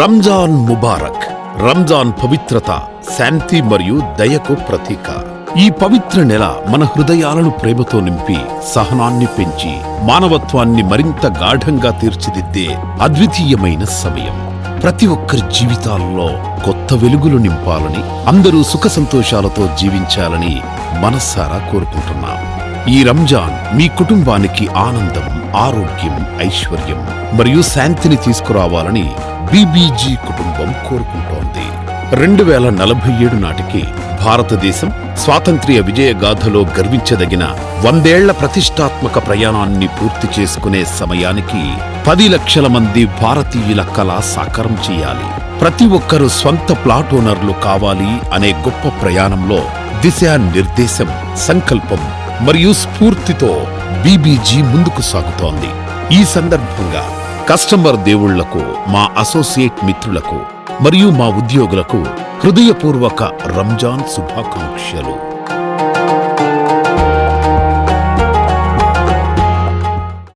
రంజాన్ ముబారక్. రంజాన్ పవిత్రత శాంతి మరియు దయకు ప్రతీక. ఈ పవిత్ర నెల మన హృదయాలను ప్రేమతో నింపి సహనాన్ని పెంచి మానవత్వాన్ని మరింత గాఢంగా తీర్చిదిద్దే అద్వితీయమైన సమయం. ప్రతి ఒక్కరి జీవితాల్లో కొత్త వెలుగులు నింపాలని అందరూ సుఖ సంతోషాలతో జీవించాలని మనస్సారా కోరుకుంటున్నాం. ఈ రంజాన్ మీ కుటుంబానికి ఆనందం ఆరోగ్యం ఐశ్వర్యం మరియు శాంతిని తీసుకురావాలని బీబీజీ కుటుంబం కోరుకుంటోంది. రెండు వేల నలభై ఏడు నాటికి భారతదేశం స్వాతంత్ర్య విజయగాథలో గర్వించదగిన వందేళ్ళ ప్రతిష్టాత్మక ప్రయాణాన్ని పూర్తి చేసుకునే సమయానికి పది లక్షల మంది భారతీయుల కళ సాకారం చేయాలి. ప్రతి ఒక్కరూ స్వంత ప్లాట్ ఓనర్లు కావాలి అనే గొప్ప ప్రయాణంలో దిశ నిర్దేశం సంకల్పం మరియు స్ఫూర్తితో బీబీజీ ముందుకు సాగుతోంది. ఈ సందర్భంగా కస్టమర్ దేవుళ్ళకు మా అసోసియేట్ మిత్రులకు మరియు మా ఉద్యోగులకు హృదయపూర్వక రంజాన్ శుభాకాంక్షలు.